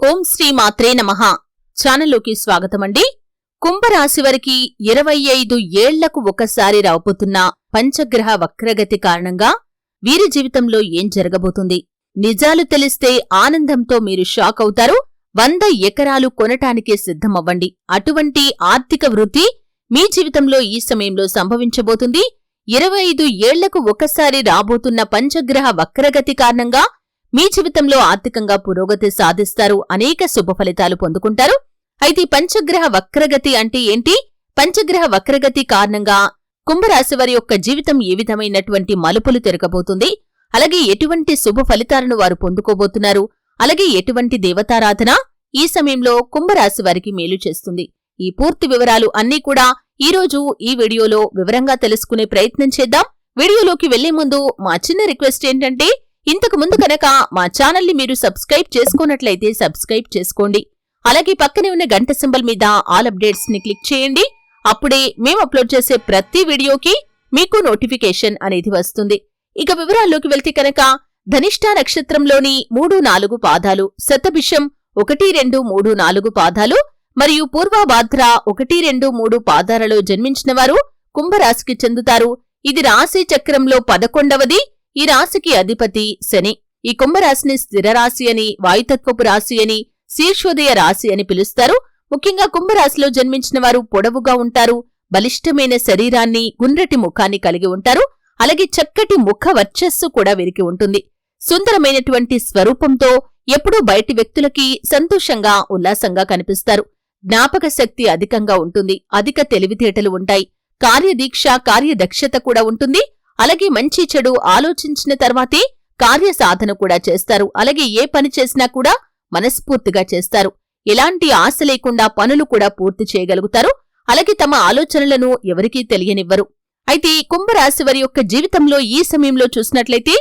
ఓం శ్రీ మాత్రే నమః. ఛానల్లోకి స్వాగతమండి. కుంభరాశి వారికి ఇరవై ఐదు ఏళ్ళకు ఒకసారి రాబోతున్న పంచగ్రహ వక్రగతి కారణంగా వీరి జీవితంలో ఏం జరగబోతుంది? నిజాలు తెలిస్తే ఆనందంతో మీరు షాక్ అవుతారు. వంద ఎకరాలు కొనటానికే సిద్ధమవ్వండి. అటువంటి ఆర్థిక వృద్ధి మీ జీవితంలో ఈ సమయంలో సంభవించబోతుంది. ఇరవై ఐదు ఏళ్ళకు ఒకసారి రాబోతున్న పంచగ్రహ వక్రగతి కారణంగా మీ జీవితంలో ఆర్థికంగా పురోగతి సాధిస్తారు అనేక శుభ ఫలితాలు పొందుకుంటారు. అయితే పంచగ్రహ వక్రగతి అంటే ఏంటి? పంచగ్రహ వక్రగతి కారణంగా కుంభరాశి వారి యొక్క జీవితం ఏ విధమైనటువంటి మలుపులు తిరగబోతుంది? అలాగే ఎటువంటి శుభ ఫలితాలను వారు పొందుకోబోతున్నారు? అలాగే ఎటువంటి దేవతారాధన ఈ సమయంలో కుంభరాశి వారికి మేలు చేస్తుంది? ఈ పూర్తి వివరాలు అన్నీ కూడా ఈ రోజు ఈ వీడియోలో వివరంగా తెలుసుకునే ప్రయత్నం చేద్దాం. వీడియోలోకి వెళ్ళే ముందు మా చిన్న రిక్వెస్ట్ ఏంటంటే ఇంతకు ముందు కనుక మా ఛానల్ని మీరు సబ్స్క్రైబ్ చేసుకున్నట్లయితే సబ్స్క్రైబ్ చేసుకోండి. అలాగే పక్కనే ఉన్న గంట సింబల్ మీద ఆల్ అప్డేట్స్ని క్లిక్ చేయండి. అప్పుడే మేము అప్లోడ్ చేసే ప్రతి వీడియోకి మీకు నోటిఫికేషన్ అనేది వస్తుంది. ఇక వివరాల్లోకి వెళ్తే కనుక ధనిష్ట నక్షత్రంలోని మూడు నాలుగు పాదాలు శతభిషం ఒకటి రెండు మూడు నాలుగు పాదాలు మరియు పూర్వభాద్ర ఒకటి రెండు మూడు పాదాలలో జన్మించిన వారు కుంభరాశికి చెందుతారు. ఇది రాశి చక్రంలో పదకొండవది ఈ రాశికి అధిపతి శని. ఈ కుంభరాశిని స్థిర రాశి అని వాయుతత్వపు రాశి అని శీర్షోదయ రాశి అని పిలుస్తారు. ముఖ్యంగా కుంభరాశిలో జన్మించిన వారు పొడవుగా ఉంటారు. బలిష్టమైన శరీరాన్ని గుండ్రటి ముఖాన్ని కలిగి ఉంటారు. అలాగే చక్కటి ముఖ వర్చస్సు కూడా వీరికి ఉంటుంది. సుందరమైనటువంటి స్వరూపంతో ఎప్పుడూ బయటి వ్యక్తులకి సంతోషంగా ఉల్లాసంగా కనిపిస్తారు. జ్ఞాపక శక్తి అధికంగా ఉంటుంది. అధిక తెలివితేటలు ఉంటాయి. కార్యదీక్ష కార్యదక్షత కూడా ఉంటుంది. అలాగే మంచి చెడు ఆలోచించిన తర్వాతే కార్యసాధన కూడా చేస్తారు. అలాగే ఏ పని చేసినా కూడా మనస్ఫూర్తిగా చేస్తారు. ఎలాంటి ఆశ లేకుండా పనులు కూడా పూర్తి చేయగలుగుతారు. అలాగే తమ ఆలోచనలను ఎవరికీ తెలియనివ్వరు. అయితే కుంభరాశి వారి యొక్క జీవితంలో ఈ సమయంలో చూసినట్లయితే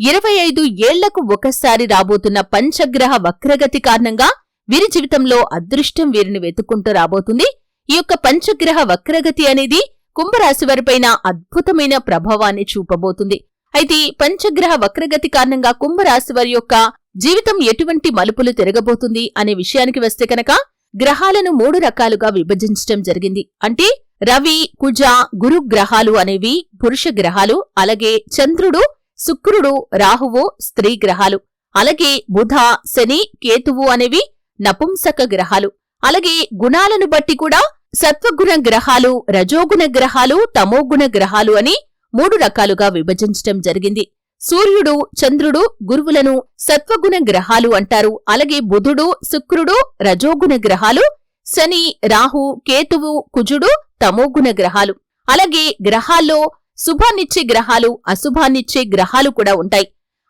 ఇరవై ఐదు ఏళ్ళకు ఒకసారి రాబోతున్న పంచగ్రహ వక్రగతి కారణంగా వీరి జీవితంలో అదృష్టం వీరిని వెతుక్కుంటూ రాబోతుంది. ఈ యొక్క పంచగ్రహ వక్రగతి అనేది కుంభరాశి వారిపైన అద్భుతమైన ప్రభావాన్ని చూపబోతుంది. అయితే పంచగ్రహ వక్రగతి కారణంగా కుంభరాశి వారి యొక్క జీవితం ఎటువంటి మలుపులు తిరగబోతుంది అనే విషయానికి వస్తే కనుక గ్రహాలను మూడు రకాలుగా విభజించటం జరిగింది. అంటే రవి కుజ గురు గ్రహాలు అనేవి పురుష గ్రహాలు అలాగే చంద్రుడు శుక్రుడు రాహువు స్త్రీ గ్రహాలు. అలాగే బుధ శని కేతువు అనేవి నపుంసక గ్రహాలు. అలాగే గుణాలను బట్టి కూడా సత్వగుణ గ్రహాలు రజోగుణ గ్రహాలు తమోగుణ గ్రహాలు అని మూడు రకాలుగా విభజించటం జరిగింది. సూర్యుడు చంద్రుడు గురువులను సత్వగుణ గ్రహాలు అంటారు. అలాగే బుధుడు శుక్రుడు రజోగుణ గ్రహాలు శని రాహు కేతువు కుజుడు తమోగుణ గ్రహాలు. అలాగే గ్రహాల్లో శుభాన్నిచ్చే గ్రహాలు అశుభాన్నిచ్చే గ్రహాలు కూడా ఉంటాయి.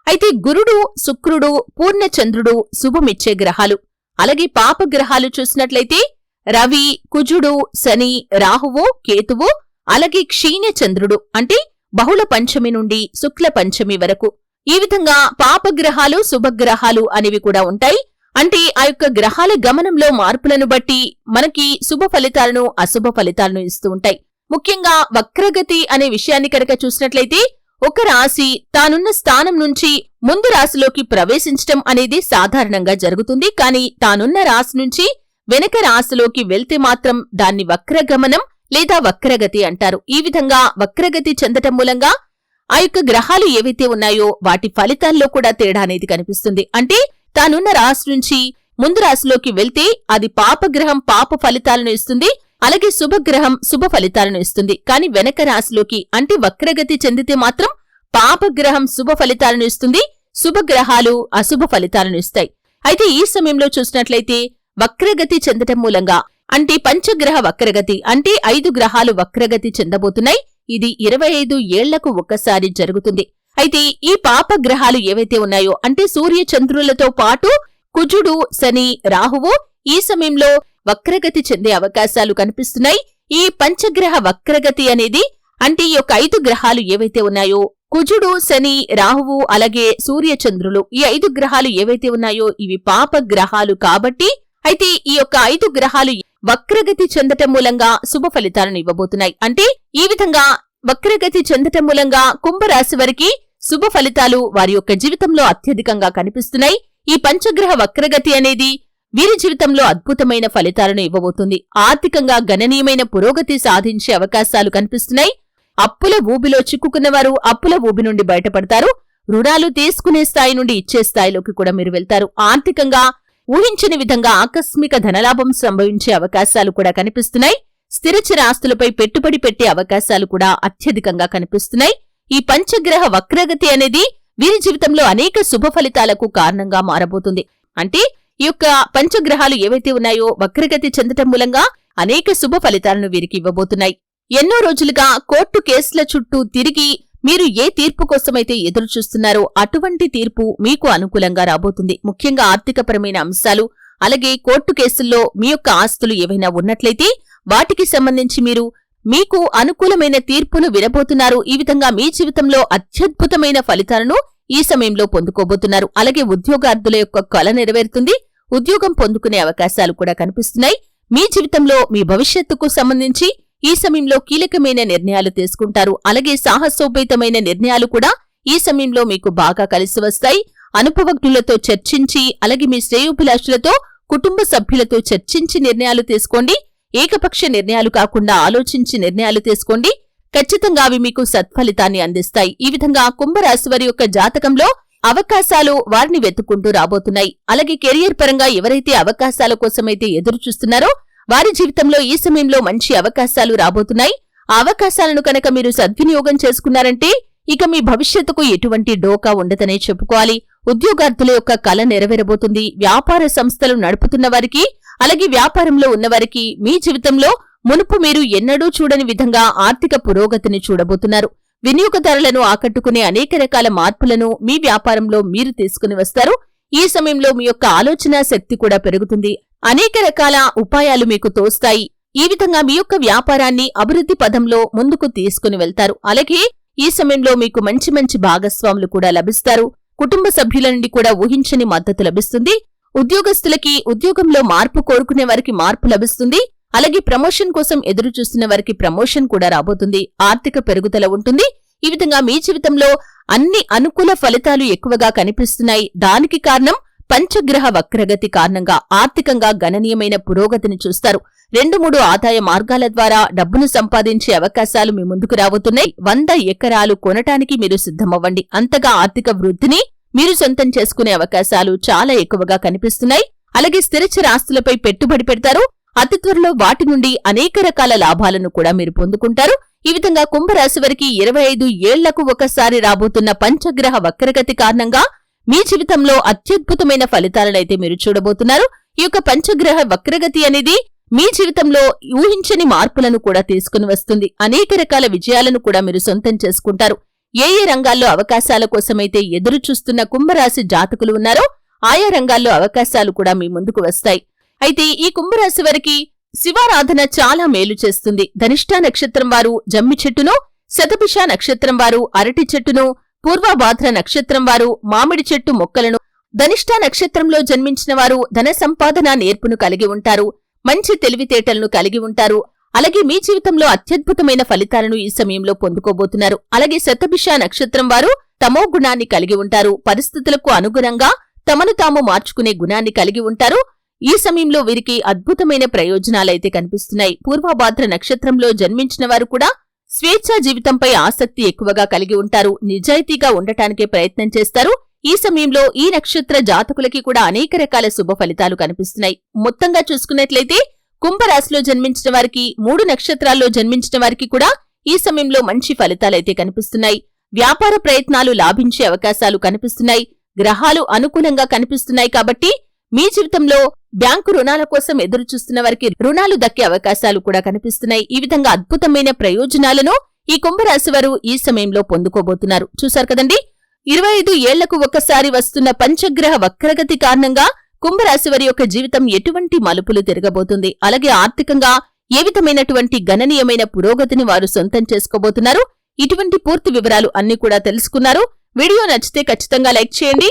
అయితే గురుడు శుక్రుడు పూర్ణచంద్రుడు శుభమిచ్చే గ్రహాలు. అలాగే పాప గ్రహాలు చూసినట్లయితే రవి కుజుడు శని రాహువు కేతువు అలాగే క్షీణచంద్రుడు అంటే బహుళ పంచమి నుండి శుక్ల పంచమి వరకు. ఈ విధంగా పాపగ్రహాలు శుభగ్రహాలు అనేవి కూడా ఉంటాయి. అంటే ఆ యొక్క గ్రహాల గమనంలో మార్పులను బట్టి మనకి శుభ ఫలితాలను అశుభ ఫలితాలను ఇస్తూ ఉంటాయి. ముఖ్యంగా వక్రగతి అనే విషయాన్ని కనుక చూసినట్లయితే ఒక రాశి తానున్న స్థానం నుంచి ముందు రాశిలోకి ప్రవేశించటం అనేది సాధారణంగా జరుగుతుంది. కానీ తానున్న రాశి నుంచి వెనక రాశిలోకి వెళ్తే మాత్రం దాన్ని వక్రగమనం లేదా వక్రగతి అంటారు. ఈ విధంగా వక్రగతి చెందటం మూలంగా ఆ యొక్క గ్రహాలు ఏవైతే ఉన్నాయో వాటి ఫలితాల్లో కూడా తేడా అనేది కనిపిస్తుంది. అంటే తానున్న రాశి నుంచి ముందు రాశిలోకి వెళ్తే అది పాపగ్రహం పాప ఫలితాలను ఇస్తుంది. అలాగే శుభగ్రహం శుభ ఫలితాలను ఇస్తుంది. కానీ వెనక రాశిలోకి అంటే వక్రగతి చెందితే మాత్రం పాపగ్రహం శుభ ఫలితాలను ఇస్తుంది. శుభగ్రహాలు అశుభ ఫలితాలను ఇస్తాయి. అయితే ఈ సమయంలో చూసినట్లయితే వక్రగతి చెందటం మూలంగా. అంటే పంచగ్రహ వక్రగతి అంటే ఐదు గ్రహాలు వక్రగతి చెందబోతున్నాయి. ఇది ఇరవై ఐదు ఏళ్ళకు ఒక్కసారి జరుగుతుంది. అయితే ఈ పాప గ్రహాలు ఏవైతే ఉన్నాయో అంటే సూర్య చంద్రులతో పాటు కుజుడు శని రాహువు ఈ సమయంలో వక్రగతి చెందే అవకాశాలు కనిపిస్తున్నాయి. ఈ పంచగ్రహ వక్రగతి అనేది అంటే ఈ యొక్క ఐదు గ్రహాలు ఏవైతే ఉన్నాయో కుజుడు శని రాహువు అలాగే సూర్య చంద్రులు ఈ ఐదు గ్రహాలు ఏవైతే ఉన్నాయో ఇవి పాప గ్రహాలు కాబట్టి అయితే ఈ యొక్క ఐదు గ్రహాలు వక్రగతి చెందటం మూలంగా శుభ ఫలితాలను ఇవ్వబోతున్నాయి. అంటే ఈ విధంగా వక్రగతి చెందటం మూలంగా కుంభరాశి వారికి శుభ ఫలితాలు వారి యొక్క జీవితంలో అత్యధికంగా కనిపిస్తున్నాయి. ఈ పంచగ్రహ వక్రగతి అనేది వీరి జీవితంలో అద్భుతమైన ఫలితాలను ఇవ్వబోతుంది. ఆర్థికంగా గణనీయమైన పురోగతి సాధించే అవకాశాలు కనిపిస్తున్నాయి. అప్పుల ఊబిలో చిక్కుకున్నవారు అప్పుల ఊబి నుండి బయటపడతారు. రుణాలు తీసుకునే స్థాయి నుండి ఇచ్చే స్థాయిలోకి కూడా మీరు వెళ్తారు. ఆర్థికంగా ఊహించని విధంగా ఆకస్మిక ధనలాభం సంభవించే అవకాశాలు కూడా కనిపిస్తున్నాయి. స్థిరచర ఆస్తులపై పెట్టుబడి పెట్టే అవకాశాలు కూడా అత్యధికంగా కనిపిస్తున్నాయి. ఈ పంచగ్రహ వక్రగతి అనేది వీరి జీవితంలో అనేక శుభ ఫలితాలకు కారణంగా మారబోతుంది. అంటే ఈ యొక్క పంచగ్రహాలు ఏవైతే ఉన్నాయో వక్రగతి చెందటం మూలంగా అనేక శుభ ఫలితాలను వీరికి ఇవ్వబోతున్నాయి. ఎన్నో రోజులుగా కోర్టు కేసుల చుట్టూ తిరిగి మీరు ఏ తీర్పు కోసమైతే ఎదురు చూస్తున్నారో అటువంటి తీర్పు మీకు అనుకూలంగా రాబోతుంది. ముఖ్యంగా ఆర్థికపరమైన అంశాలు అలాగే కోర్టు కేసుల్లో మీ యొక్క ఆస్తులు ఏవైనా ఉన్నట్లయితే వాటికి సంబంధించి మీరు మీకు అనుకూలమైన తీర్పును వినబోతున్నారు. ఈ విధంగా మీ జీవితంలో అత్యద్భుతమైన ఫలితాలను ఈ సమయంలో పొందుకోబోతున్నారు. అలాగే ఉద్యోగార్థుల యొక్క కళ నెరవేరుతుంది. ఉద్యోగం పొందుకునే అవకాశాలు కూడా కనిపిస్తున్నాయి. మీ జీవితంలో మీ భవిష్యత్తుకు సంబంధించి ఈ సమయంలో కీలకమైన నిర్ణయాలు తీసుకుంటారు. అలాగే సాహసోపేతమైన నిర్ణయాలు కూడా ఈ సమయంలో మీకు బాగా కలిసి వస్తాయి. అనుభవజ్ఞులతో చర్చించి అలాగే మీ శ్రేయోభిలాషులతో కుటుంబ సభ్యులతో చర్చించి నిర్ణయాలు తీసుకోండి. ఏకపక్ష నిర్ణయాలు కాకుండా ఆలోచించి నిర్ణయాలు తీసుకోండి. ఖచ్చితంగా అవి మీకు సత్ఫలితాన్ని అందిస్తాయి. ఈ విధంగా కుంభరాశి వారి యొక్క జాతకంలో అవకాశాలు వారిని వెతుక్కుంటూ రాబోతున్నాయి. అలాగే కెరియర్ పరంగా ఎవరైతే అవకాశాల కోసమైతే ఎదురు చూస్తున్నారో వారి జీవితంలో ఈ సమయంలో మంచి అవకాశాలు రాబోతున్నాయి. ఆ అవకాశాలను కనుక మీరు సద్వినియోగం చేసుకున్నారంటే ఇక మీ భవిష్యత్తుకు ఎటువంటి డోకా ఉండదనే చెప్పుకోవాలి. ఉద్యోగార్థుల యొక్క కళ నెరవేరబోతుంది. వ్యాపార సంస్థలు నడుపుతున్న వారికి అలాగే వ్యాపారంలో ఉన్నవారికి మీ జీవితంలో మునుపు మీరు ఎన్నడూ చూడని విధంగా ఆర్థిక పురోగతిని చూడబోతున్నారు. వినియోగదారులను ఆకట్టుకునే అనేక రకాల మార్పులను మీ వ్యాపారంలో మీరు తీసుకుని వస్తారు. ఈ సమయంలో మీ యొక్క ఆలోచన శక్తి కూడా పెరుగుతుంది. అనేక రకాల ఉపాయాలు మీకు తోస్తాయి. ఈ విధంగా మీ యొక్క వ్యాపారాన్ని అభివృద్ధి పదంలో ముందుకు తీసుకుని వెళ్తారు. అలాగే ఈ సమయంలో మీకు మంచి మంచి భాగస్వాములు కూడా లభిస్తారు. కుటుంబ సభ్యుల నుండి కూడా ఊహించని మద్దతు లభిస్తుంది. ఉద్యోగస్తులకి ఉద్యోగంలో మార్పు కోరుకునే వారికి మార్పు లభిస్తుంది. అలాగే ప్రమోషన్ కోసం ఎదురు చూస్తున్న వారికి ప్రమోషన్ కూడా రాబోతుంది. ఆర్థిక పెరుగుదల ఉంటుంది. ఈ విధంగా మీ జీవితంలో అన్ని అనుకూల ఫలితాలు ఎక్కువగా కనిపిస్తున్నాయి. దానికి కారణం పంచగ్రహ వక్రగతి కారణంగా ఆర్థికంగా గణనీయమైన పురోగతిని చూస్తారు. రెండు మూడు ఆదాయ మార్గాల ద్వారా డబ్బును సంపాదించే అవకాశాలు మీ ముందుకు రాబోతున్నాయి. వంద ఎకరాలు కొనటానికి మీరు సిద్ధమవ్వండి. అంతగా ఆర్థిక వృద్ధిని మీరు సొంతం చేసుకునే అవకాశాలు చాలా ఎక్కువగా కనిపిస్తున్నాయి. అలాగే స్థిరచర ఆస్తులపై పెట్టుబడి పెడతారు. అతి త్వరలో వాటి నుండి అనేక రకాల లాభాలను కూడా మీరు పొందుకుంటారు. ఈ విధంగా కుంభరాశి వారికి ఇరవై ఐదు ఏళ్ళకు ఒకసారి రాబోతున్న పంచగ్రహ వక్రగతి కారణంగా మీ జీవితంలో అత్యద్భుతమైన ఫలితాలనైతే మీరు చూడబోతున్నారు. ఈ యొక్క పంచగ్రహ వక్రగతి అనేది మీ జీవితంలో ఊహించని మార్పులను కూడా తీసుకుని వస్తుంది. అనేక రకాల విజయాలను కూడా మీరు సొంతం చేసుకుంటారు. ఏ ఏ రంగాల్లో అవకాశాల కోసమైతే ఎదురు చూస్తున్న కుంభరాశి జాతకులు ఉన్నారో ఆయా రంగాల్లో అవకాశాలు కూడా మీ ముందుకు వస్తాయి. అయితే ఈ కుంభరాశి వారికి శివారాధన చాలా మేలు చేస్తుంది. ధనిష్టా నక్షత్రం వారు జమ్మి చెట్టును శతభిష నక్షత్రం వారు అరటి చెట్టును పూర్వభాద్ర నక్షత్రం వారు మామిడి చెట్టు మొక్కలను ధనిష్టా నక్షత్రంలో జన్మించిన వారు ధన సంపాదన నేర్పును కలిగి ఉంటారు. మంచి తెలివితేటలను కలిగి ఉంటారు. అలాగే మీ జీవితంలో అత్యద్భుతమైన ఫలితాలను ఈ సమయంలో పొందుకోబోతున్నారు. అలాగే శతభిష నక్షత్రం వారు తమో గుణాన్ని కలిగి ఉంటారు. పరిస్థితులకు అనుగుణంగా తమను తాము మార్చుకునే గుణాన్ని కలిగి ఉంటారు. ఈ సమయంలో వీరికి అద్భుతమైన ప్రయోజనాలైతే కనిపిస్తున్నాయి. పూర్వభాద్ర నక్షత్రంలో జన్మించిన వారు కూడా స్వేచ్ఛా జీవితంపై ఆసక్తి ఎక్కువగా కలిగి ఉంటారు. నిజాయితీగా ఉండటానికే ప్రయత్నం చేస్తారు. ఈ సమయంలో ఈ నక్షత్ర జాతకులకి కూడా అనేక రకాల శుభ ఫలితాలు కనిపిస్తున్నాయి. మొత్తంగా చూసుకున్నట్లయితే కుంభరాశిలో జన్మించిన వారికి మూడు నక్షత్రాల్లో జన్మించిన వారికి కూడా ఈ సమయంలో మంచి ఫలితాలైతే కనిపిస్తున్నాయి. వ్యాపార ప్రయత్నాలు లాభించే అవకాశాలు కనిపిస్తున్నాయి. గ్రహాలు అనుకూలంగా కనిపిస్తున్నాయి కాబట్టి మీ జీవితంలో బ్యాంకు రుణాల కోసం ఎదురుచూస్తున్న వారికి రుణాలు దక్కే అవకాశాలు కూడా కనిపిస్తున్నాయి. ఈ విధంగా అద్భుతమైన ప్రయోజనాలను ఈ కుంభరాశి వారు ఈ సమయంలో పొందుకోబోతున్నారు. చూశారు కదండి? ఇరవై ఐదు ఏళ్ళకు ఒకసారి వస్తున్న పంచగ్రహ వక్రగతి కారణంగా కుంభరాశి వారి యొక్క జీవితం ఎటువంటి మలుపులు తిరగబోతుంది. అలాగే ఆర్థికంగా ఏ విధమైనటువంటి గణనీయమైన పురోగతిని వారు సొంతం చేసుకోబోతున్నారు. ఇటువంటి పూర్తి వివరాలు అన్ని కూడా తెలుసుకున్నారు. వీడియో నచ్చితే ఖచ్చితంగా లైక్ చేయండి.